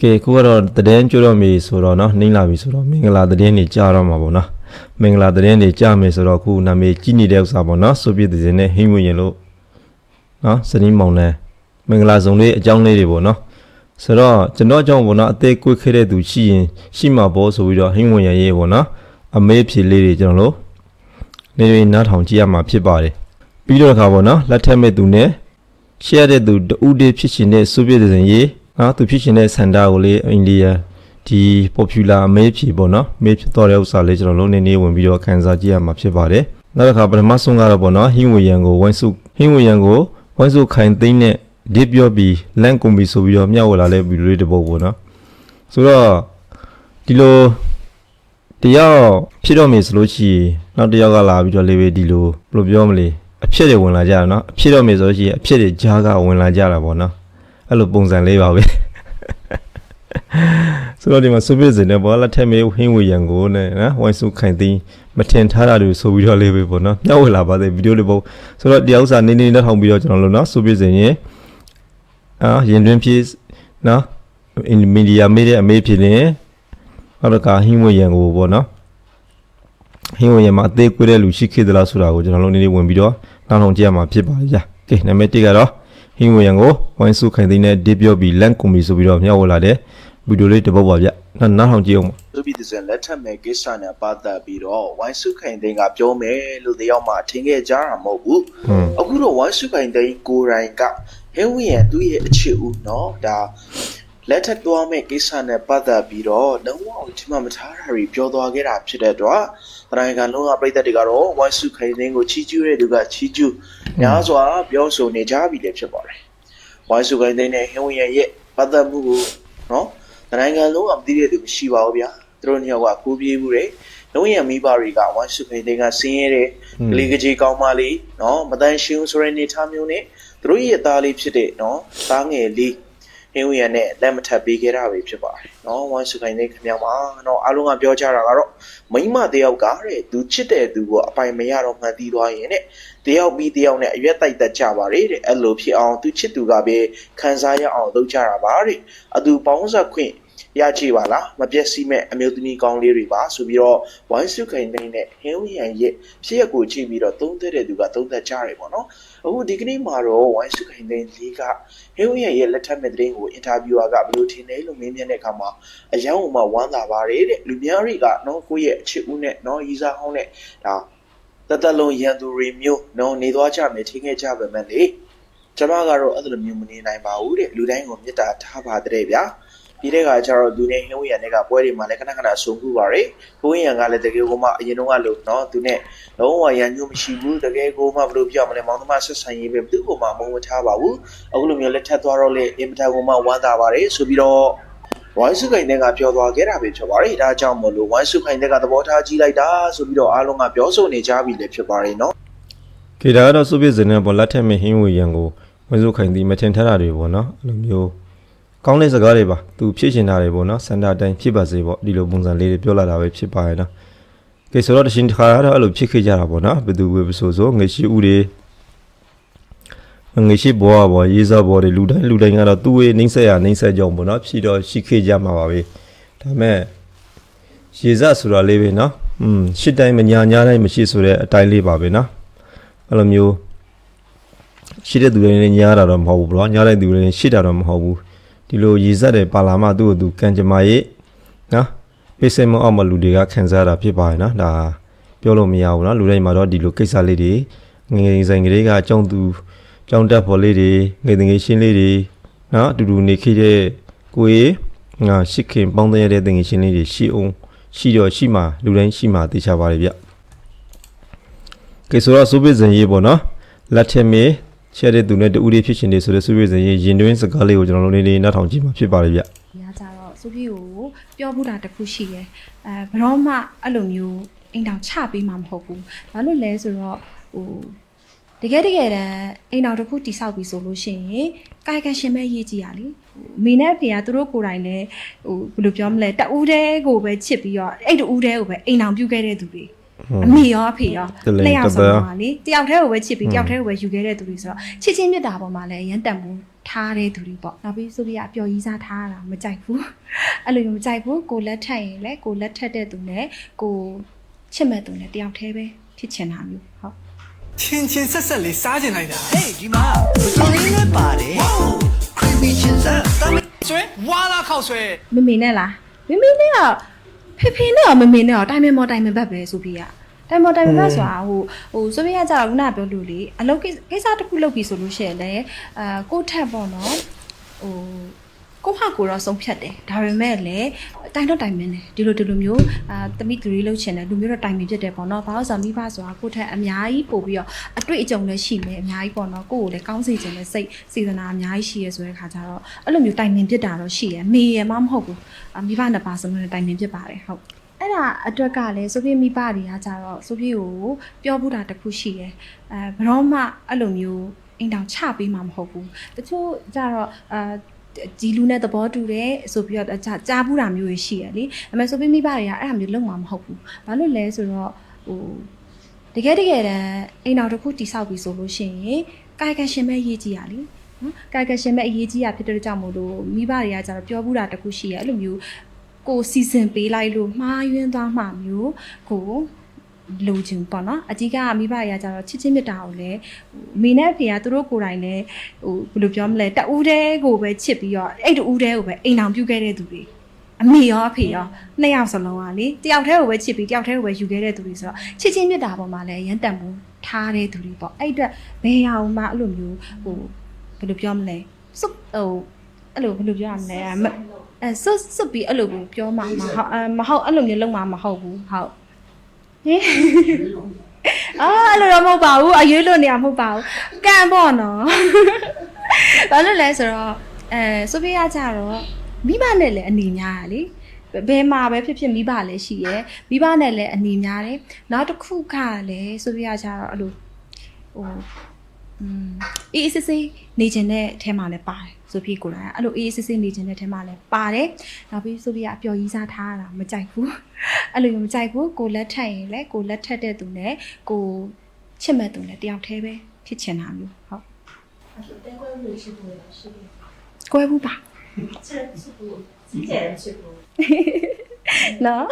ကဲခုကတော့တည်င်းကြတော့ပြီဆိုတော့เนาะနှိမ့်လာပြီဆိုတော့မင်္ဂလာတည်င်းနေကြာတော့မှာပေါ့နော်မင်္ဂလာတည်င်းနေကြာမယ်ဆိုတော့ခုနာမည်ကြီးနေတဲ့ဥစ္စာပေါ့နော်ဆိုပြတဲ့စဉ်နဲ့ဟင်းဝင်ရင်လို့เนาะစနီးမောင်နဲ့မင်္ဂလာဆောင်လေးအကြောင်းလေးတွေပေါ့နော်ဆိုတော့ကျွန်တော်အကြောင်းပေါ့နော်အသေးကွေးခဲ့တဲ့သူရှိရင်ရှိမှာပေါ့ဆိုပြီးတော့ဟင်းဝင်ရရေးပေါ့နော်အမေးဖြေလေးတွေကျွန်တော်တို့နေနေနားထောင်ကြည့်ရမှာဖြစ်ပါတယ်ပြီးတော့ခါပေါ့နော်လက်ထက်မဲ့သူနဲ့ ရှယ်တဲ့သူတူးတေးဖြစ်ရှင်တဲ့ဆိုဗီယက်ဇင်ရေး နော်သူဖြစ်ရှင်တဲ့ဆန္ဒကိုလေးအိန္ဒိယဒီ popular မေးဖြေပေါ့နော်မေးဖြစ်တော့တဲ့ဥစ္စာလေးကျွန်တော်လုံးနေနေဝင်ပြီးတော့ခန်းစားကြည့်ရမှာဖြစ်ပါတယ်နောက်တစ်ခါပထမဆုံးကတော့ပေါ့နော်ဟင်းဝေယံကိုဝိုင်းစုဟင်းဝေယံကိုဝိုင်းစုခိုင်သိမ့်နဲ့ဒီပြောပြီးလန့်ကုန်ပြီဆိုပြီးတော့မျှဝေလာလဲဗီဒီယိုလေးတစ်ပုဒ်ပေါ့နော်ဆိုတော့ဒီလိုတယောက်ဖြစ်တော့မယ်ဆိုလို့ရှိရင်နောက်တယောက်ကလာပြီးတော့လေးပဲဒီလိုဘယ်လိုပြောမလဲအဖြစ်တွေဝင်လာကြတာနော်အဖြစ်တော့မယ်ဆိုလို့ရှိရင်အဖြစ်တွေကြားကဝင်လာကြတာပေါ့နော် အဲ့လိုပုံစံလေးပါပဲဆိုတော့ဒီမှာစုပြစင်နဲ့ဘောလက်ထက်မေးဟင်းဝေရန်ကိုနဲ့နော်ဝိုင်းစုခိုင်သိမ်းမထင်ထားတာတွေဆိုပြီးတော့လေးပဲပေါ့နော်မျှဝေလာပါသေးဗီဒီယိုလေးပုံဆိုတော့ဒီဥစ္စာနေနေနဲ့ထောင်ပြီးတော့ကျွန်တော်တို့နော်စုပြစင်ရင်အာရင်တွင်ဖြစ်နော်အင်မီဒီယာမေးတဲ့အမေးဖြစ်နေနောက်တော့ကဟင်းဝေရန်ကိုပေါ့နော်ဟင်းဝင်ရမှာအသေးကွေးတဲ့လူရှိခဲ့သလားဆိုတာကိုကျွန်တော်တို့နည်းနည်းဝင်ပြီးတော့နောက်ဆုံးကြည့်ရမှာဖြစ်ပါလိမ့်ဗျာ။ကဲနံပါတ်1ကတော့ ဟင်းဝင်ရံကိုဝိုင်းစုခိုင်သိန်းနဲ့ဒီပြောပြီးလန့်ကွန်ပြီးဆိုပြီးတော့မျှဝေလာတဲ့ဗီဒီယိုလေးတစ်ပုဒ်ပါဗျ။နောက်နောက်ထောင်ကြည့်အောင်ပါ သူပြည်သူစံလက်ထက်မဲ့ကိစ္စနဲ့ပတ်သက်ပြီးတော့ဝိုင်းစုခိုင်သိန်းကပြောမယ်လို့တယောက်မှထင်ခဲ့ကြတာမဟုတ်ဘူး ။ဟွန်း အခုတော့ဝိုင်းစုခိုင်သိန်းကိုယ်တိုင်ကဟင်းဝင်ရသူ့ရဲ့အခြေဦးเนาะဒါ လက်ထပ်သွားမယ့်ကိစ္စနဲ့ပတ်သက်ပြီးတော့လုံးဝကြီးမမထားတာတွေပြောသွားခဲ့တာဖြစ်တဲ့အတွက်တရိုင်ကန်လုံးကပြည်သက်တွေကတော့ဝိုင်းစုခိုင်စင်းကိုချီးကျူးတဲ့သူကချီးကျူးများစွာပြောဆိုနေကြပြီလည်းဖြစ်ပါတယ်။ဝိုင်းစုခိုင်စင်းနဲ့ဟင်းဝင်ရဲ့ပတ်သက်မှုကိုနော်တရိုင်ကန်လုံးကမသိတဲ့သူမရှိပါဘူးဗျာ။သူတို့နှစ်ယောက်ကကူးပြေးမှုတွေလုံးရမိဘတွေကဝိုင်းစုခိုင်စင်းကဆင်းရဲတဲ့ကလေးကကြီးကောင်းမလေးနော်မတန်ရှင်းဆိုတဲ့နေထားမျိုးနဲ့သူတို့ရဲ့သားလေးဖြစ်တဲ့နော်သားငယ်လေး ဟင်းဝရနဲ့လက်မထပ်ပေးခဲ့တာပဲဖြစ်ပါတယ်နော်ဝိုင်းစုခိုင်တဲ့ခင်ဗျာမှာနော်အားလုံးကပြောကြတာကတော့မိမတယောက်ကတဲ့သူချစ်တဲ့သူကိုအပိုင်မရတော့မှန်တီးသွားရင်တဲ့တယောက်ပြီးတယောက်နဲ့အရွက်တိုက်တက်ကြပါလေတဲ့အဲ့လိုဖြစ်အောင်သူချစ်သူကပဲခံစားရအောင်လုပ်ကြတာပါတဲ့အသူပေါင်းဆက်ခွင့် ရကြည့်ပါလားမပြည့်စည်မဲ့အမျိုးသမီးကောင်းလေးတွေပါဆိုပြီးတော့ဝိုင်းစုခိုင်နေနဲ့ဟင်းဝီယန်ရဲ့ဖြစ်ရက်ကိုကြည့်ပြီးတော့သုံးသက်တဲ့သူကသုံးသက်ကြတယ်ပေါ့နော်အခုဒီကနေ့မှာတော့ဝိုင်းစုခိုင်နေလေးကဟင်းဝီယန်ရဲ့လက်ထက်မဲ့တဲ့ကိုအင်တာဗျူအာကဘယ်လိုထင်လဲလို့မေးမြန်းတဲ့အခါမှာအယောင်မှဝမ်းသာပါတယ်တဲ့လူများတွေကနော်ကိုယ့်ရဲ့အချစ်ဦးနဲ့နော်ရီစားဟောင်းနဲ့ဒါတသက်လုံးရန်သူတွေမျိုးနော်နေသွားကြမယ်ထင်ခဲ့ကြပါမယ်လေကျမကတော့အဲ့လိုမျိုးမနေနိုင်ပါဘူးတဲ့လူတိုင်းကိုမေတ္တာထားပါတဲ့ဗျာ ပြီးတဲ့အခါကျတော့သူနဲ့ဟင်းဝရံတွေကပွဲတွေမှာလည်းခဏခဏဆုံခုပါရယ်ဟင်းဝရံကလည်းတကယ်ကိုမှအရင်တော့ကလို့နော်သူနဲ့လုံးဝရံညွတ်မရှိဘူးတကယ်ကိုမှဘယ်လိုပြောမလဲမောင်သမားဆက်ဆံရေးပဲဘယ်သူ့ကိုမှမုန်းမထားပါဘူးအခုလိုမျိုးလက်ထပ်သွားတော့လေအင်မတန်ကိုမှဝမ်းသာပါတယ်ဆိုပြီးတော့ဝိုင်းစုခိုင်တဲ့ကပြောသွားခဲ့တာပဲဖြစ်ပါတယ်ဒါကြောင့်မလို့ဝိုင်းစုခိုင်တဲ့ကသဘောထားကြီးလိုက်တာဆိုပြီးတော့အားလုံးကပြောဆိုနေကြပြီလေဖြစ်ပါတယ်နော်။ခေဒါကတော့ဆိုဗီယက်ဇင်နဲ့ပေါ်လက်ထက်မဲ့ဟင်းဝေရံကိုဝိုင်းစုခိုင်သိမ်းမထင်ထားတာတွေပေါ့နော်။အဲ့လိုမျိုး ကောင်းတဲ့စကားတွေပါ။သူဖြစ်ရှင်တာတွေပေါ့နော်။စန္ဒာတိုင်းဖြစ်ပါစေပေါ့ဒီလိုပုံစံလေးတွေပြောလာတာပဲဖြစ်ပါရဲ့နော်။ကဲဆိုတော့တရှင်တစ်ခါကတော့အဲ့လိုဖြစ်ခဲ့ကြတာပေါ့နော်။ဘယ်သူပဲဆိုဆိုငွေရှိဦးတွေငွေရှိဘောဘောရေးစားဘောတွေလူတိုင်းလူတိုင်းကတော့သူ့ရဲ့နှိမ့်ဆက်ရနှိမ့်ဆက်ကြောင်းပေါ့နော်ဖြီတော့ရှိခေကြမှာပါပဲဒါမဲ့ရေစားဆိုတာလေးပဲနော်อืมရှစ်တိုင်းမညာညာတိုင်းမရှိဆိုတဲ့အတိုင်းလေးပါပဲနော်အဲ့လိုမျိုးရှိတဲ့သူတွေလည်းညားတာတော့မဟုတ်ဘူးဘလောညားတဲ့သူတွေလည်းရှိတာတော့မဟုတ်ဘူး ဒီလိုရေစားတယ်ပါလာမှသူ့ကိုသူကံကြမ္မာရဲ့နော်ပိစိတ်မအောင်မလူတွေကခံစားရတာဖြစ်ပါရဲ့နော်ဒါပြောလို့မရဘူးနော်လူတိုင်းမှာတော့ဒီလိုကိစ္စလေးတွေငယ်ငယ်ဆိုင်ကလေးကအကြောင်းသူကြောင်းတက်ဖို့လေးတွေငယ်ငယ်ရှင်းလေးတွေနော်အတူတူနေခဲ့တဲ့ကိုယ်ငါရှိခင်ပေါင်းတဲ့ရတဲ့ငယ်ရှင်းလေးတွေရှိအောင်ရှိတော့ရှိမှလူတိုင်းရှိမှသိချပါလေဗျကဲဆိုတော့စူပစ်ဇင်ရေးပေါ့နော်လက်ထက်မေ ချဲတဲ့သူနဲ့တူဦးလေးဖြစ်ရှင်နေဆိုတဲ့စူပစ်ဇင်ရေးရင်တွင်းစကားလေးကိုကျွန်တော်တို့လေးလေးနောက်ထောင်ကြည့်မှာဖြစ်ပါလေဗျညာကြတော့စုပြီးကိုပြောမှုတာတစ်ခုရှိတယ်အဲဘရောမှအဲ့လိုမျိုးအိမ်တောင်ချပေးမှာမဟုတ်ဘူးဘာလို့လဲဆိုတော့ဟိုတကယ်တကယ်တမ်းအိမ်တောင်တစ်ခုတိဆောက်ပြီးဆိုလို့ရှိရင်ကာယကံရှင်မဲ့ရေးကြည့်ရလေဟိုအမေနဲ့အဖေကသူတို့ကိုယ်တိုင်လည်းဟိုဘယ်လိုပြောမလဲတအူးတဲကိုပဲချစ်ပြီးတော့အဲ့တူးတဲကိုပဲအိမ်တောင်ပြုတ်ခဲ့တဲ့သူတွေ အမေရောအဖေရောတလိမ်နှစ်ယောက်တဆုံးပားပါလေတယောက်တည်းကိုပဲချစ်ပြီးတယောက်တည်းကိုပဲယူခဲ့တဲ့သူတွေဆိုတော့ချစ်ချင်းမြတ်တာပေါ်မှာလည်းအရန်တန်ဖို့ထားတဲ့သူတွေပေါ့နောက်ပြီးဆိုပြီးအပျော်ကြီးစားထားတာမကြိုက်ဘူးအဲ့လိုမျိုးမကြိုက်ဘူးကိုလက်ထက်ရင်လည်းကိုလက်ထက်တဲ့သူနဲ့ကိုချစ်မဲ့သူနဲ့တယောက်တည်းပဲဖြစ်ချင်တာမျိုးဟုတ်ချင်းချင်းဆက်ဆက်လေးစားကျင်လိုက်တာဟေးဒီမှာဘယ်လိုလေးလဲပါတယ်ခရီးမီချင်းစားတမ်းဆွဲဝါလာခောက်ဆွဲမမေနဲ့လားမမေနဲ့ကဖေဖေနဲ့ရောမမေနဲ့ရောတိုင်မင်မော်တိုင်မင်ဘက်ပဲဆိုပြီးရ တိုင်မော်တိုင်မင်ဘက်ဆိုတာဟိုဟိုဆိုပြီးရကြတော့ခုနကပြောလို့လေအလုပ်ကိစ္စကိစ္စတစ်ခုလုပ်ပြီဆိုလို့ရှိရင်လည်းအာကိုယ့်ထက်ပေါ့နော်ဟိုကိုယ့်ဟာကိုယ်တော့ဆုံးဖြတ်တယ်ဒါပေမဲ့လည်းတိုင်တော့တိုင်မင်းတယ်ဒီလိုဒီလိုမျိုးအာတမိသူလေးလှုပ်ချင်တယ်လူမျိုးတော့တိုင်မင်ဖြစ်တယ်ပေါ့နော်ဘာလို့ဆိုတော့မိဘဆိုတာကိုယ့်ထက်အများကြီးပို့ပြီးတော့အတွေ့အကြုံလည်းရှိမယ်အများကြီးပေါ့နော်ကိုယ့်ကိုလည်းကောင်းစေချင်တဲ့စိတ်စေတနာအများကြီးရှိရဲဆိုတဲ့ခါကျတော့အဲ့လိုမျိုးတိုင်မင်ဖြစ်တာတော့ရှိရမေရမမဟုတ်ဘူးအာမိဘနှစ်ပါးစလုံးနဲ့တိုင်မင်ဖြစ်ပါတယ်ဟုတ် အဲ့ဒါအတွက်ကလည်းဆိုဖီမိဘတွေကကြတော့ဆိုဖီကိုပြောဘူးတာတစ်ခုရှိတယ်အဲဘယ်တော့မှအဲ့လိုမျိုးအိမ်တောင်ချပေးမှာမဟုတ်ဘူးတချို့ကြတော့အာဒီလူနဲ့သဘောတူတယ်ဆိုပြီးတော့ကြာကြားဘူးတာမျိုးတွေရှိရလေအမေဆိုပြီးမိဘတွေကအဲ့ဒါမျိုးလုံးမှာမဟုတ်ဘူးဘာလို့လဲဆိုတော့ဟိုတကယ်တကယ်တမ်းအိမ်တော်တစ်ခုတိဆောက်ပြီးဆိုလို့ရှိရင်ကာယကံရှင်မဲ့ရေးကြည့်ရလေနော်ကာယကံရှင်မဲ့အရေးကြီးရဖြစ်တဲ့ကြောင့်မို့လို့မိဘတွေကကြတော့ပြောဘူးတာတစ်ခုရှိရအဲ့လိုမျိုး ကိုစီစဉ်ပေးလိုက်လို့မှားယွင်းသွားမှမျိုးကိုလိုချင်ပေါ့နော်အကြီးကမိဘတွေကကြတော့ချစ်ချင်းမြတ်တာကိုလည်းဟိုအမေနဲ့အဖေကသူတို့ကိုယ်တိုင်လည်းဟိုဘယ်လိုပြောမလဲတအူးတဲကိုပဲချစ်ပြီးတော့အဲ့တူးတဲကိုပဲအိမ်အောင်ပြုတ်ခဲ့တဲ့သူတွေအမေရောအဖေရောနှစ်ယောက်စလုံးကလေတယောက်တည်းကိုပဲချစ်ပြီးတယောက်တည်းကိုပဲယူခဲ့တဲ့သူတွေဆိုတော့ချစ်ချင်းမြတ်တာပေါ်မှာလည်းရန်တန်မှုထားတဲ့သူတွေပေါ့အဲ့အတွက်ဘယ်ဟာမှအဲ့လိုမျိုးဟိုဘယ်လိုပြောမလဲစွတ်ဟိုအဲ့လိုဘယ်လိုပြောရမလဲမ အဲစွတ်စွတ်ပြီးအဲ့လိုကိုပြောမှမဟုတ်အမဟုတ်အဲ့လိုမျိုးလုံးမှမဟုတ်ဘူးဟုတ်ဟင်အာအဲ့လိုတော့မဟုတ်ပါဘူးအရွေးလို့နေရမဟုတ်ပါဘူးကံပေါ့နော်ဘာလို့လဲဆိုတော့အဲဆိုဖေးရကြတော့မိဘနဲ့လည်းအနေများရလေဘယ်မှာပဲဖြစ်ဖြစ်မိဘလည်းရှိရယ်မိဘနဲ့လည်းအနေများတယ်နောက်တစ်ခုကလည်းဆိုဖေးရကြတော့အဲ့လိုဟိုอืม အေးအေးဆေးဆေးနေခြင်းတဲ့အထဲမှာလည်းပါတယ်ဆိုပြီးကိုယ်တိုင်ကအဲ့လိုအေးအေးဆေးဆေးနေခြင်းတဲ့အထဲမှာလည်းပါတယ်နောက်ပြီးဆိုပြီးကအပျော်ကြီးစားထားတာမကြိုက်ဘူးအဲ့လိုမျိုးမကြိုက်ဘူးကိုလက်ထက်ရင်လည်းကိုလက်ထက်တဲ့သူနဲ့ကိုချစ်မဲ့သူနဲ့တယောက်တည်းပဲဖြစ်ချင်တာမျိုးဟုတ်ကွဲဘူးပါနော်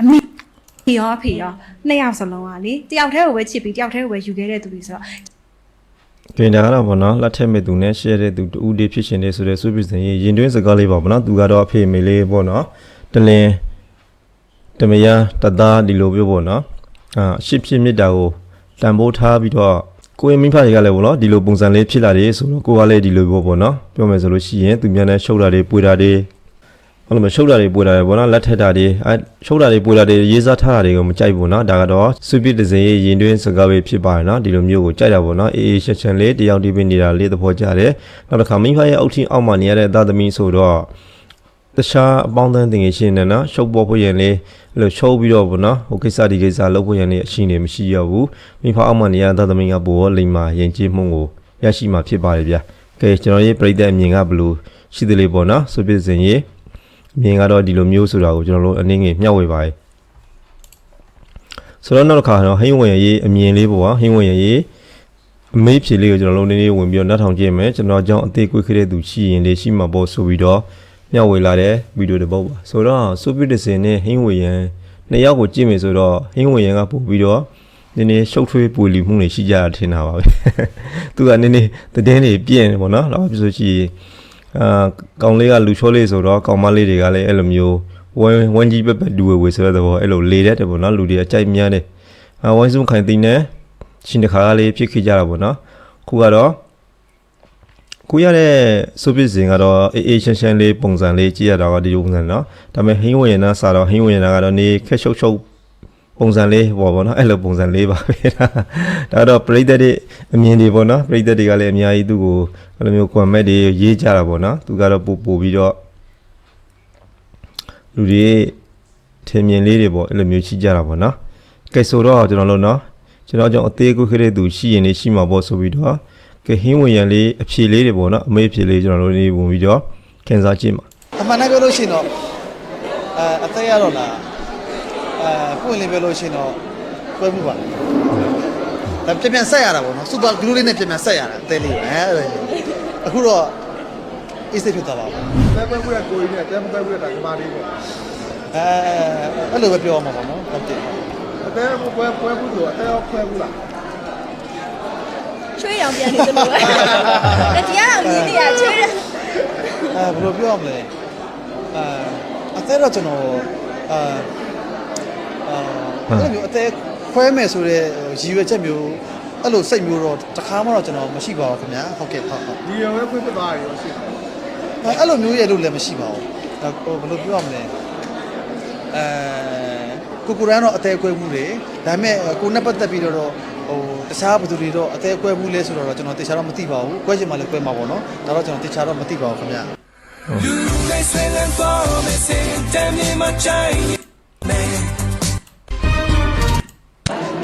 အမေရောအဖေရောနှစ်ယောက်စလုံးကလေတယောက်တည်းကိုပဲချစ်ပြီးတယောက်တည်းကိုပဲယူခဲ့တဲ့သူတွေဆိုတော့ တွင်တာကတော့ဗောနော်လက်ထက်မဲ့သူနဲ့ share တဲ့သူတူဦးလေးဖြစ်ရှင်နေဆိုတဲ့စုပစ္စည်းရင်ရင်တွင်းစကားလေးပါဗောနော်သူကတော့အဖေမေလေးဗောနော်တလင်တမယာတသားဒီလိုပြောဗောနော်အာရှစ်ဖြစ်မြစ်တာကိုတန်ဖိုးထားပြီးတော့ကိုယ်မိဖတွေကလည်းဗောနော်ဒီလိုပုံစံလေးဖြစ်လာတယ်ဆိုတော့ကိုကလည်းဒီလိုပြောဗောနော်ပြောမယ်ဆိုလို့ရှိရင်သူများနဲ့ရှုပ်တာတွေပွေတာတွေ အဲ့လိုမျိုးရှုပ်တာတွေပွေတာတွေဗောနော်လက်ထက်တာတွေအဲရှုပ်တာတွေပွေတာတွေရေးစားထားတာတွေကိုမကြိုက်ဘူးနော်ဒါကတော့စုပစ်တစ်စင်ရဲ့ရင်တွင်းစကားပဲဖြစ်ပါရနော်ဒီလိုမျိုးကိုကြိုက်တာဗောနော်အေးအေးချက်ချက်လေးတယောက်တည်းပဲနေတာလေးသဘောကျတယ်နောက်တစ်ခါမိဖရဲ့အုတ်ထင်းအောက်မှာနေရတဲ့သားသမီးဆိုတော့တခြားအပေါင်းအသင်းတင်ငယ်ရှင်နဲ့နော်ရှုပ်ပေါ်ဖို့ရင်လေးအဲ့လိုရှုပ်ပြီးတော့ဗောနော်ဟိုကိစ္စဒီကိစ္စလုပ်ဖို့ရင်လေးအရှိနေမရှိရဘူးမိဖအောက်မှာနေရတဲ့သားသမီးကပို့လိမ္မာရင်ကျေးမှုကိုရရှိမှာဖြစ်ပါတယ်ဗျာကဲကျွန်တော်ရေးပြိသက်အမြင်ကဘယ်လိုရှိသလဲပေါ့နော်စုပစ်စင်ရေးအ မြင်ကတော့ဒီလိုမျိုးဆိုတာကိုကျွန်တော်တို့အနေငယ်မျှဝေပါတယ်ဆိုတော့နောက်တစ်ခါတော့ဟင်းဝင်ရေးအမြင်လေးပေါ့ဟင်းဝင်ရေးအမေးဖြေလေးကိုကျွန်တော်တို့နည်းနည်းဝင်ပြီးတော့နှာထောင်ကြည့်မယ်ကျွန်တော်ကြောင့်အသေးကွေးခဲ့တဲ့သူရှိရင်လေးရှိမှာပေါ့ဆိုပြီးတော့မျှဝေလာတဲ့ဗီဒီယိုတစ်ပုဒ်ပါဆိုတော့ဆိုပစ်ဒစင်နဲ့ဟင်းဝင်ရန်နှစ်ယောက်ကိုကြည့်မယ်ဆိုတော့ဟင်းဝင်ရန်ကပို့ပြီးတော့နည်းနည်းရှုပ်ထွေးပူလီမှုတွေရှိကြတာထင်တာပါပဲသူကနည်းနည်းတည်င်းတွေပြင်းတယ်ပေါ့နော်တော့ပြဆိုရှိရင် အာကောင်လေးကလူချောလေးဆိုတော့ကောင်မလေးတွေကလည်းအဲ့လိုမျိုးဝမ်ဝမ်ကြီးပက်ပက်ဒူဝေဝေဆိုတဲ့သဘောအဲ့လိုလေတဲ့တယ်ပေါ့နော်လူတွေအကြိုက်များတယ်အာဝိုင်းစုံခိုင်သိန်းနဲ့ရှင်တခါကလေးဖြစ်ခဲ့ကြတာပေါ့နော်ခုကတော့ခုရတဲ့စုပစ်စင်ကတော့အေးအေးရှင်းရှင်းလေးပုံစံလေးကြည့်ရတာကဒီလိုပုံစံနော်ဒါပေမဲ့ဟင်းဝင်ရနာစာတော့ဟင်းဝင်ရနာကတော့နေခက်ရှုပ်ရှုပ် ပုံစံလေးပေါ့ဗောနော်အဲ့လိုပုံစံလေးပါပဲဒါဒါတော့ပရိသတ်တွေအမြင်တွေပေါ့နော်ပရိသတ်တွေကလည်းအများကြီးသူ့ကိုအဲ့လိုမျိုးကွန်မန့်တွေရေးကြတာပေါ့နော်သူကတော့ပို့ပို့ပြီးတော့လူတွေထင်မြင်လေးတွေပေါ့အဲ့လိုမျိုးရှိကြတာပေါ့နော်ကဲဆိုတော့ကျွန်တော်တို့နော်ကျွန်တော်ကြောင့်အသေးကိုခဲ့တဲ့သူရှိရင်လေးရှိမှာပေါ့ဆိုပြီးတော့ကဲဟင်းဝင်ရန်လေးအဖြေလေးတွေပေါ့နော်အမေးအဖြေလေးကျွန်တော်တို့နေဝင်ပြီးတော့ခင်စားကြည့်မှာအမှန်တမ်းပြောလို့ရှိရင်တော့အဲအသက်ရတော့လား အဲပွင့်လင်းပြောလို့ရှိရင်တော့ကွဲမှုပါလားဒါပြန်ပြန်ဆက်ရတာပေါ့နော်စူပါဂလူးလေးနဲ့ပြန်ပြန်ဆက်ရတာအသေးလေးပဲအဲ့ဒါအခုတော့အေးစိတ်ဖြစ်သွားပါဘူးတဲပွဲပွဲကိုကြီးနဲ့တဲမပွဲပွဲတာညီမလေးပေါ့အဲအဲ့လိုပဲပြောမှာပေါ့နော်ဟုတ်တယ်အတဲပွဲပွဲဘူးဆိုအတဲရောဖွဲဘူးလားချွေးရောင်ပြန်နေသလိုပဲတတိယအောင်ကြီးနေရချွေးရအဲဘယ်လိုပြောရမလဲအဲအသက်တော့ကျွန်တော်အာ အာအဲ့လိုမျိုးအသက်ခွဲမယ်ဆိုတဲ့ရည်ရွယ်ချက်မျိုးအဲ့လိုစိတ်မျိုးတော့တစ်ခါမှတော့ကျွန်တော်မရှိပါဘူးခင်ဗျာဟုတ်ကဲ့ဟုတ်ဟုတ်ဒီရောပဲဖွင့်ပြသွားရရောရှိတယ်အဲအဲ့လိုမျိုးရဲ့လို့လည်းမရှိပါဘူးဟိုဘယ်လိုပြောရမလဲအဲကိုကိုရန်တော့အသေးအကွဲမှုတွေဒါပေမဲ့ကိုနဲ့ပတ်သက်ပြီးတော့ဟိုတခြားဘယ်သူတွေတော့အသေးအကွဲမှုလဲဆိုတော့ကျွန်တော်တခြားတော့မသိပါဘူးကွဲချင်မှလည်းကွဲမှာပေါ့နော်ဒါတော့ကျွန်တော်တခြားတော့မသိပါဘူးခင်ဗျာ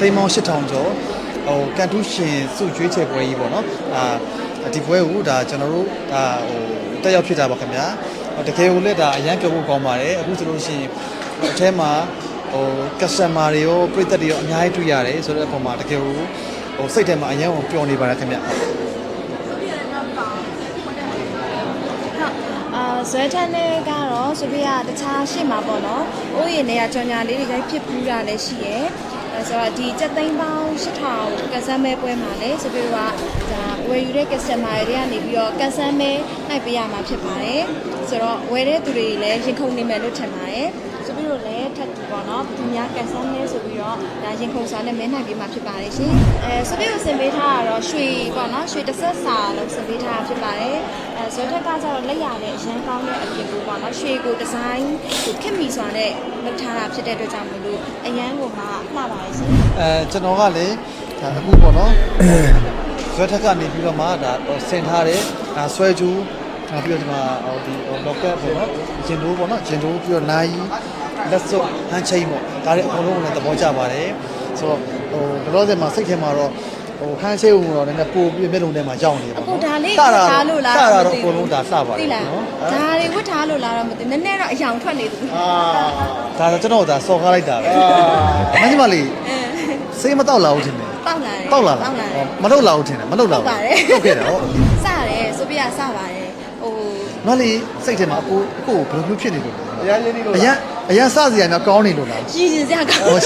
တိမ်မောင်8000ကျော်ဟိုကန်တူးရှင်စုကျွေးချယ်ပွဲကြီးပေါ့နော်အာဒီပွဲကိုဒါကျွန်တော်တို့ဒါဟိုတက်ရောက်ဖြစ်တာပါခင်ဗျာတကယ်ကိုလည်းဒါအရန်ပြောဖို့ကောင်းပါတယ်အခုဆိုလို့ရှိရင်အထဲမှာဟို customer တွေရောပြည်သက်တွေရောအများကြီးတွေ့ရတယ်ဆိုတဲ့အပေါ်မှာတကယ်ကိုဟိုစိတ်ထဲမှာအရန်ကိုပျော်နေပါတယ်ခင်ဗျာအာဇွဲထန်းနဲ့ကတော့ဆိုပြရတခြားရှေ့မှာပေါ့နော်။အိုးရင်တွေကကြော်ညာလေးတွေရိုက်ဖြစ်ပူးတာလည်းရှိရယ်။ အဲဆိုတော့ဒီစက်သိန်းပေါင်း8000ကစားမဲပွဲမှာလည်းဆိုပြကဒါဝယ်ယူတဲ့ customer တွေကနေပြီးတော့ကစားမဲနိုင်ပေးရမှာဖြစ်ပါတယ်။ဆိုတော့ဝယ်တဲ့သူတွေလည်းရင်ခုန်နေမယ်လို့ထင်ပါတယ်။ ဆိုပြီးတော့လည်းထပ်တူပေါ့နော်။သူများကစားမဲဆိုပြီးတော့ဒါရင်ခုန်စာနဲ့မဲနိုင်ပေးမှာဖြစ်ပါတယ်ရှင်။အဲဆိုပြီးတော့စင်ပေးထားတာတော့ရွှေပေါ့နော်။ရွှေတစ်ဆက်စာလို့စင်ပေးထားတာဖြစ်ပါတယ်။အဲဇွဲထက်ကကျတော့လက်ရနဲ့အရန်ကောင်းတဲ့အပြင်ကိုပေါ့နော်။ရွှေကိုဒီဇိုင်းကိုခက်မီစွာနဲ့လုပ်ထားတာဖြစ်တဲ့အတွက်ကြောင့်မလို့အရန်ကိုမှလှပါတယ်ရှင်။အဲကျွန်တော်ကလည်းဒါအခုပေါ့နော်ဆွဲထက်ကနေပြီးတော့မှဒါဆင်ထားတယ်ဒါဆွဲကျူးနောက်ပြီးတော့ဒီမှာဟိုဒီလော့ကတ်ပေါ့နော်ဂျင်ဒိုးပေါ့နော်ဂျင်ဒိုးပြီးတော့နိုင် လက်စုပ်ဟန်ချိတ်ပေါ့ဒါတွေအကုန်လုံးလည်းသဘောကျပါတယ်ဆိုတော့ဟိုဘယ်လိုလဲမှာစိတ်ထဲမှာတော့ဟိုဟန်ချိတ်ဦးတော့လည်းပို့ပြီးမျက်လုံးထဲမှာရောက်နေပါအခုတော့ဒါလေးစဝတာတ်ထားလို့လားစတာတော့အကုန်လုံးဒါစပါတယ်သိလားနော်ဒါတွေဝတ်ထားလို့လားတော့မသိနည်းနည်းတော့အယောင်ထွက်နေသူအာဒါတော့ကျွန်တော်ဒါစော်ကားလိုက်တာပဲမင်းမလေးအဲစိတ်မတော့လာဘူးထင်တယ်တောက်လာတယ်တောက်လာလားတောက်လာတယ်မထုတ်လာဘူးထင်တယ်မထုတ်လာဟုတ်ဘူးပါတယ်ဟုတ်ခဲ့တယ်ဟုတ်စတယ်ဆိုပြရစပါတယ်ဟိုမလေးစိတ်ထဲမှာအကိုအကိုဘယ်လိုမျိုးဖြစ်နေလို့လဲအရင်ရင်းနေလို့အရင် အရင်စစရာများကောင်းနေလို့လားရည်ရင်စရာကောင်းဟော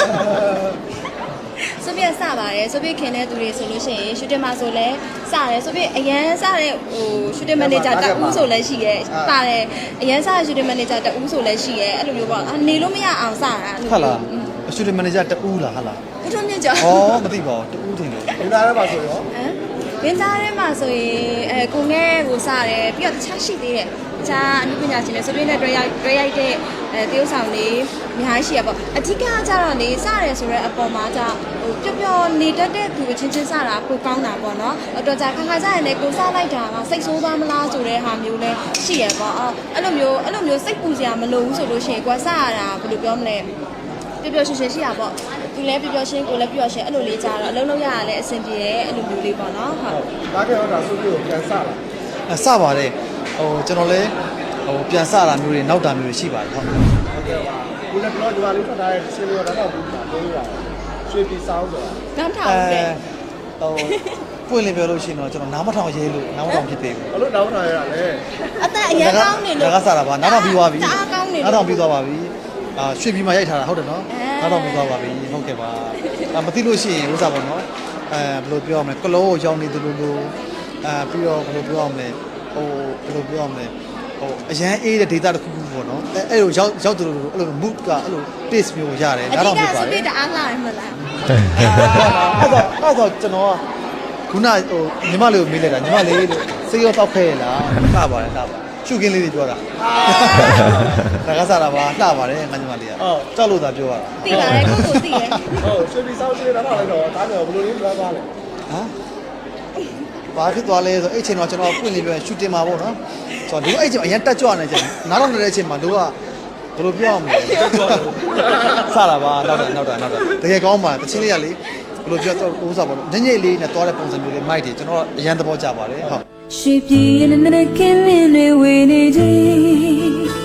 ဆိုပြစပါတယ်ဆိုပြခင်တဲ့သူတွေဆိုလို့ရှိရင်ရှူတင်မှာဆိုလဲစတယ်ဆိုပြအရန်စတဲ့ဟိုရှူတင်မန်နေဂျာတဦးဆိုလဲရှိရဲပါတယ်အရန်စတဲ့ရှူတင်မန်နေဂျာတဦးဆိုလဲရှိရဲအဲ့လိုမျိုးပေါ့အနေလို့မရအောင်စတာအဲ့လိုဟုတ်လားအရှူတင်မန်နေဂျာတူးလားဟုတ်လားဘုထုံးမြင့်ကျော်ဩမသိပါဘူးတူးထင်တယ်ဒီသားထဲမှာဆိုရောဟမ်ဝင်းသားထဲမှာဆိုရင်အဲကိုငဲကိုစတယ်ပြီးတော့တခြားရှိသေးတယ်တ ခြားအနုပညာရှင်တွေဆိုပြနဲ့တွေ့ရိုက်တွေ့ရိုက်တဲ့အဲတရုပ်ဆောင်တွေအများကြီးရှိရပေါ့အဓိကကကြတော့နေစတယ်ဆိုတော့အပေါ်မှာじဟိုပျော့ပျော့နေတတ်တဲ့သူချင်းချင်းစတာကိုကောင်းတာပေါ့နော်အတော်ကြာခါခါကြရင်လည်းကိုစလိုက်တာကစိတ်ဆိုးသွားမလားဆိုတဲ့ဟာမျိုးလဲရှိရပေါ့အော်အဲ့လိုမျိုးအဲ့လိုမျိုးစိတ်ပူစရာမလိုဘူးဆိုလို့ရှိရင်ကိုကစရတာဘယ်လိုပြောမလဲပျော်ပျော်ရွှင်ရွှင်ရှိတာပေါ့သူလည်းပျော်ပျော်ရှင်းကိုလည်းပျော်ရွှင်အဲ့လိုလေးကြတော့အလုံးလုံးရရလဲအဆင်ပြေရဲ့အဲ့လိုမျိုးလေးပေါ့နော်ဟုတ်ဒါကြောင့်ဒါဆိုပြီးပြန်စလာအစပါတယ် ဟိုကျွန်တော်လည်းဟိုပြန်စတာမျိုးတွေနောက်တာမျိုးတွေရှိပါတယ်ဟုတ်ဟုတ်ကဲ့ပါဒီလည်းတော့ဒီပါလေးထွက်ထားတဲ့ဆင်းလို့တော့တော့ဘူးတာလို့ရရွှေပြည်ဆောင်ဆိုတာနောက်ထောင်တယ်ဟိုပွင့်လင်းပြောလို့ရှိရင်တော့ကျွန်တော်နားမထောင်ရဲလို့နားမထောင်ဖြစ်သေးဘူးဘလို့တောင်းထားရတာလဲအသက်အရင်ကောင်းနေလို့ဒါကစားတာပါနားထောင်ပြီးသွားပြီတအားကောင်းနေနားလို့ထောင်ပြီးသွားပါပြီအာရွှေပြီးမှရိုက်ထားတာဟုတ်တယ်နော်အဲနားထောင်ပြီးသွားပါပြီဟုတ်ကဲ့ပါအာမသိလို့ရှိရင်ဥစားပါနော်အဲဘယ်လိုပြောရမလဲကလောကိုရောင်းနေတယ်လို့လို့အာပြီးတော့ဘယ်လိုပြောရမလဲ ဟိုဘယ်လိုပြောရမလဲဟိုအရန်အေးတဲ့ data တစ်ခုခုပေါ့နော်အဲအဲ့လိုရောက်ရောက်တယ်လို့အဲ့လို mood ကအဲ့လို taste မျိုးကိုရတယ်အနားဓိထောင်ကပြီးပါစတပစ်ယ်တအားလာတယ်မလားအဲ့တော့အဲ့တော့ကျွန်တော်ကခုနဟိုညီမလေးကိုမေးလိုက်တာညီမလေးလို့စေးရောတောက်ခဲ့ရလားလှပါတယ်လှပါရှုခင်းလေးတွေပြောတာဒါကစားတာပါလှပါတယ်ငါညီမလေးကကြောက်လို့သာပြောရတာသိပါတယ်ကိုကိုသိတယ်ဟုတ်ရွှေပြည်ဆောင်ရှိတာတော့လည်းတော့ဒါကြောင့်ဘလို့လေးလွှဲသွားလဲဟမ် ဘာဖြစ်သွားလဲဆိုအဲ့ချိန်တော့ကျွန်တော်ပွင့်လေးပြောရှူတင်မှာပေါ့နော်ဆိုတော့ဒီအဲ့ချိန်အရင်တက်ကြွနေကြနားတော့နေတဲ့အချိန်မှာတို့ကဘယ်လိုပြောရမလဲစတာပါနောက်တာနောက်တာနောက်တာတကယ်ကောင်းပါတချင်းလေးကလေဘယ်လိုပြောတော့ဥစားပေါ့ညညလေးနဲ့သွားတဲ့ပုံစံမျိုးလေးမိုက်တယ်ကျွန်တော်အရန်သဘောကျပါတယ်ဟုတ်ရှိပြေနေတဲ့ကင်းလင်းတွေဝေနေသည်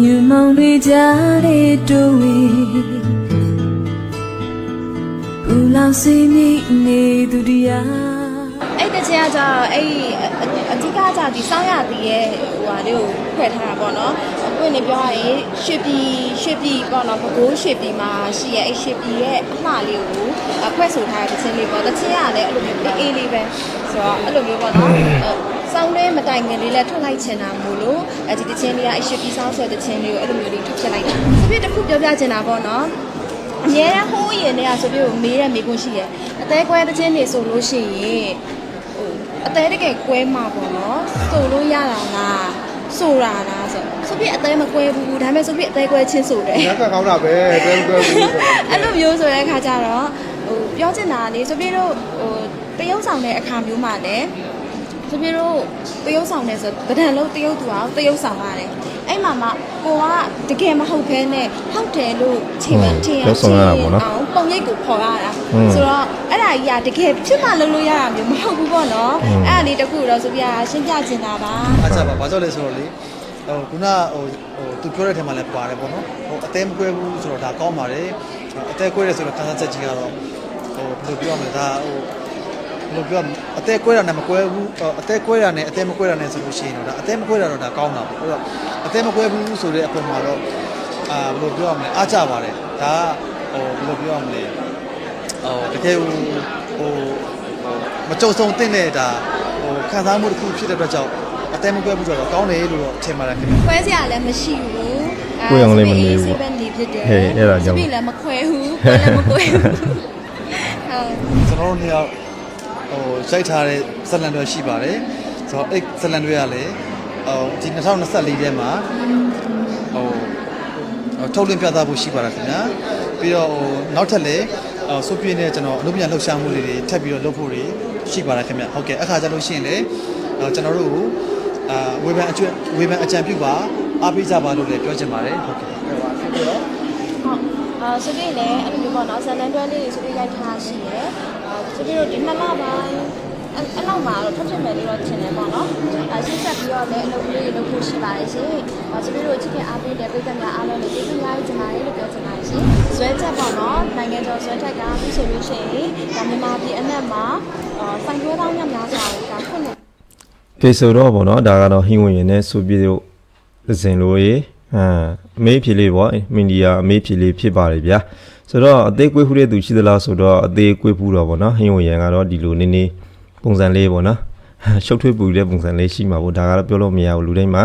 ညမောင်တွေကြားတဲ့တို့ဝေ ဘူလောင်စီမိနေသူတရားအဲ့တချချင်းကကြတော့အဲ့ဒီအအဓိကကြဒီစောင်းရသည်ရဲ့ဟိုဟာလေးကိုဖွဲ့ထားတာပေါ့နော်အခုနေပြောရရင်ရွှေပြည်ရွှေပြည်ပေါ့နော်ဘကိုးရွှေပြည်မှာရှိရဲ့အဲ့ရွှေပြည်ရဲ့အမှားလေးကိုအဖွဲ့ဆိုထားတဲ့တချင်းလေးပေါ့တချင်းကလည်းအဲ့လိုမျိုးအေးအေးလေးပဲဆိုတော့အဲ့လိုမျိုးပေါ့နော်စောင်းလေးမတိုင်ခင်လေးလည်းထုတ်လိုက်ချင်တာမို့လို့အဲဒီတချင်းလေးကအဲ့ရွှေပြည်စောင်းဆိုတဲ့တချင်းလေးကိုအဲ့လိုမျိုးလေးထုတ်ဖြစ်လိုက်တာဆိုပြီးတစ်ခုပြောပြချင်တာပေါ့နော် အများရဟိုးရင်တည်းကဆိုပြီးမေးရမေးခွန်းရှိရဲ့အသေးကွဲတဲ့ချင်းနေဆိုလို့ရှိရင်ဟိုအသေးတကယ်ကွဲမှာပေါ့နော်ဆိုလို့ရတာလားဆိုတာလားဆိုဆိုပြီးအသေးမကွဲဘူးဒါပေမဲ့ဆိုပြီးအသေးကွဲချင်းဆိုတယ်ညက်ကကောင်းတာပဲတွဲတွဲဘူးဆိုအဲ့လိုမျိုးဆိုတဲ့အခါကျတော့ဟိုပြောချင်တာလေဆိုပြီးတော့ဟိုတရုပ်ဆောင်တဲ့အခါမျိုးမှာလည်းဆိုပြီးတော့တရုပ်ဆောင်နေဆိုတဒံလုံးတရုပ်သူအောင်တရုပ်ဆောင်ရတယ်အဲ့ မှာမှကိုကတကယ်မဟုတ်ခဲနဲ့ဟုတ်တယ်လို့ချိန်မထင်ရချင်းအောင်ပုံရိပ်ကိုခေါ်ရတာဆိုတော့အဲ့ဒါကြီးကတကယ်ဖြစ်မှလုပ်လို့ရတာမျိုးမဟုတ်ဘူးပေါ့နော်အဲ့ဒါလေးတခုတော့ဆိုပြရှင်းပြချင်တာပါအားချပါဘာကြောင့်လဲဆိုတော့လေဟိုခုနဟိုဟိုသူပြောတဲ့ထဲမှာလည်းပါတယ်ပေါ့နော်ဟိုအသေးမကွဲဘူးဆိုတော့ဒါကောင်းပါတယ်အသေးကွဲတယ်ဆိုတော့ခံစားချက်ကြီးကတော့ဟိုဘယ်လိုပြောရမလဲဒါဟို ဘယ်လိုပြောရမလဲအသေးကွဲတာနဲ့မကွဲဘူးအသေးကွဲတာနဲ့အသေးမကွဲတာနဲ့ဆိုလို့ရှိရင်တော့ဒါအသေးမကွဲတာတော့ဒါကောင်းတာပေါ့အဲ့တော့အသေးမကွဲဘူးဆိုတဲ့အပေါ်မှာတော့အာဘယ်လိုပြောရမလဲအားချပါတယ်ဒါကဟိုဘယ်လိုပြောရမလဲဟိုတကယ်ဟိုဟိုမကြုံဆုံတဲ့နဲ့ဒါဟိုခံစားမှုတစ်ခုဖြစ်တဲ့အတွက်ကြောင့်အသေးမကွဲဘူးဆိုတော့ကောင်းတယ်လို့တော့ထင်ပါတယ်ခင်ဗျခွဲစရာလည်းမရှိဘူးကိုယ်အောင်လည်းမနေဘူးအေးဆေးပဲနေဖြစ်တယ်ဟဲ့အဲ့ဒါကြောင့်ဆိုပြီးလည်းမခွဲဘူးခွဲလည်းမခွဲဘူးဟုတ်ကျွန်တော်တို့နှစ်ယောက် ဟိုရိုက်ထားတဲ့ဇက်လန်တွေရှိပါတယ်ဆိုတော့အဲ့ဇက်လန်တွေကလည်းဟိုဒီ2024ထဲမှာဟိုဟိုထုတ်လင်းပြသဖို့ရှိပါတယ်ခင်ဗျာပြီးတော့ဟိုနောက်ထပ်လည်းဟိုစုပြင်းနဲ့ကျွန်တော်အလုပ်ပြန်လှုပ်ရှားမှုလေးတွေထပ်ပြီးတော့လုပ်ဖို့တွေရှိပါတယ်ခင်ဗျဟုတ်ကဲ့အခါကျလို့ရှိရင်လည်းဟိုကျွန်တော်တို့ကိုအာဝေဖန်အကျွဝေဖန်အကြံပြုပါအားပေးကြပါလို့လည်းပြောချင်ပါတယ်ဟုတ်ကဲ့ဟုတ်အာဆိုပြီးလည်းအဲ့လိုမျိုးပေါ့နော်ဇန်နန်တွဲလေးတွေဆိုပြီးရိုက်ထားရှိရယ်အာ ဆိုပြီးတော့ဒီနှစ်လပိုင်းအဲ့အဲ့လောက်မှာတော့ထွက်ဖြစ်မယ်လို့တော့ထင်တယ်ပေါ့နော်အဲရှင်းဆက်ပြီးတော့လည်းအလုပ်လေးတွေလုပ်ဖို့ရှိပါတယ်ရှင်အာဆိုပြီးတော့ချစ်ခင်အားပေးတဲ့ပြည်သက်များအားလုံးလည်းကျေးဇူးများကြီးတင်ပါတယ်လို့ပြောချင်ပါတယ်ရှင်ဇွဲချက်ပေါ့နော်နိုင်ငံကျော်ဇွဲချက်ကပြီးဆိုလို့ရှိရင်ဒါမြန်မာပြည်အနက်မှာအာစိုင်တွဲပေါင်းများများစွာကိုဒါဖွင့်နေကဲဆိုတော့ဗောနော်ဒါကတော့ဟင်းဝင်ရင်နဲ့စူပြေတို့အစဉ်လိုရေအမ်အမေးဖြေလေးဗောမင်ဒီယာအမေးဖြေလေးဖြစ်ပါတယ်ဗျာ ဆိုတော့အသေးကွေးဖူးတဲ့သူရှိသလားဆိုတော့အသေးကွေးဖူးတော့ဗောနော်ဟင်းဝင်ရင်ကတော့ဒီလိုနည်းနည်းပုံစံလေးဗောနော်ရှုပ်ထွေးပူတဲ့ပုံစံလေးရှိမှာဗောဒါကတော့ပြောလို့မရဘူးလူတိုင်းမှာ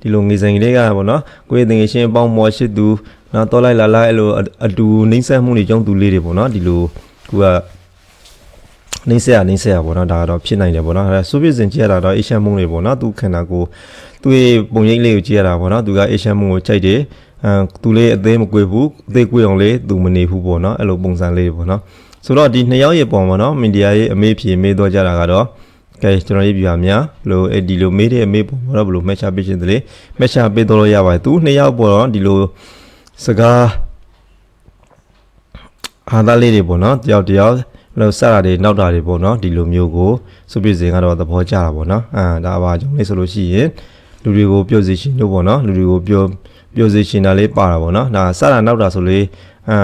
ဒီလိုငေဆိုင်ကလေးကဗောနော်ကိုယ့်ရဲ့တငယ်ချင်းအပေါင်းမော်ရှိသူနော်တော်လိုက်လာလာအဲ့လိုအအတူနှိမ့်ဆက်မှုတွေကြောင့်သူလေးတွေဗောနော်ဒီလိုကူကနှိမ့်ဆက်ရနှိမ့်ဆက်ရပေါ့နော်ဒါကတော့ဖြစ်နိုင်တယ်ပေါ့နော်အဲဆိုဗီယက်စင်ကြည့်ရတာတော့အေရှန်မုံတွေပေါ့နော်သူခန္ဓာကိုယ်သူ့ရဲ့ပုံရိပ်လေးကိုကြည့်ရတာပေါ့နော်သူကအေရှန်မုံကိုကြိုက်တယ် အဲသူလေးအသေးမကွေဘူးအသေးကွေအောင်လေးသူမနေဘူးပေါ့နော်အဲ့လိုပုံစံလေးပေါ့နော်ဆိုတော့ဒီနှစ်ယောက်ရဲ့ပုံပေါ့နော်မင်ဒီယာရဲ့အမေးဖြေမေးတော့ကြတာကတော့ကဲကျွန်တော်ရေးပြပါများလို့အဲ့ဒီလိုမေးတဲ့အမေးပုံပေါ့နော်ဘယ်လိုမက်ချပေးခြင်းတလေမက်ချပေးတော့လို့ရပါတယ်သူနှစ်ယောက်ပေါ့နော်ဒီလိုစကားအာသာလေးတွေပေါ့နော်တယောက်တယောက်လို့စတာတွေနောက်တာတွေပေါ့နော်ဒီလိုမျိုးကိုစုပြည့်စင်ကတော့သဘောကျတာပေါ့နော်အာဒါပါကြောင့်လေးဆိုလို့ရှိရင်လူတွေကိုပြောစီရှင်တို့ပေါ့နော်လူတွေကိုပြော ပြောစီရှင်တာလေးပါတာပေါ့နော်ဒါစတာနောက်တာဆိုလေအာ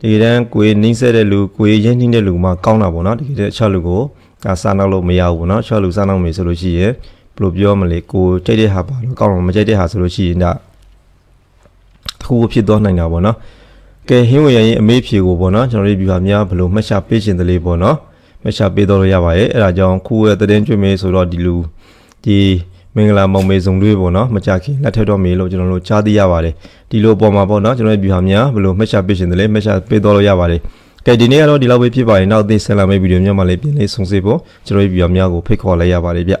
ဒီတန်းကိုယ်နှိမ့်ဆက်တဲ့လူကိုယ်ရင်းနှီးတဲ့လူမှကောင်းတာပေါ့နော်ဒီတဲ့အချက်လူကိုဒါစားနောက်လို့မရဘူးပေါ့နော်ချက်လူစားနောက်မယ်ဆိုလို့ရှိရင်ဘယ်လိုပြောမလဲကိုယ်ကြိုက်တဲ့ဟာပါလို့ကောင်းတော့မကြိုက်တဲ့ဟာဆိုလို့ရှိရင်ဒါတစ်ခုဖြစ်သွားနိုင်တာပေါ့နော်ကဲဟင်းဝင်ရရင်အမေးဖြေကိုပေါ့နော်ကျွန်တော်တို့ viewer များဘယ်လိုမှတ်ချပေးခြင်းတလေးပေါ့နော်မှတ်ချပေးတော့ရပါရဲ့အဲ့ဒါကြောင့်ခုရဲ့သတင်းကျွေးမေးဆိုတော့ဒီလူဒီ မင်္ဂလာမောင်မေစုံတွေပေါ့နော်မကြခင်လက်ထက်တော့မေလို့ကျွန်တော်တို့ကြားသိရပါတယ်ဒီလိုပေါ်မှာပေါ့နော်ကျွန်တော်တို့ viewer များဘယ်လိုမှတ်ချပေးခြင်းတလေးမှတ်ချပေးတော့ရပါတယ်ကဲဒီနေ့ကတော့ဒီလောက်ပဲဖြစ်ပါရင်နောက်သိဆက်လာမယ့်ဗီဒီယိုများမှာလည်းပြင်လေးဆုံစေဖို့ကျွန်တော်တို့ viewer များကိုဖိတ်ခေါ်လိုက်ရပါတယ်ဗျ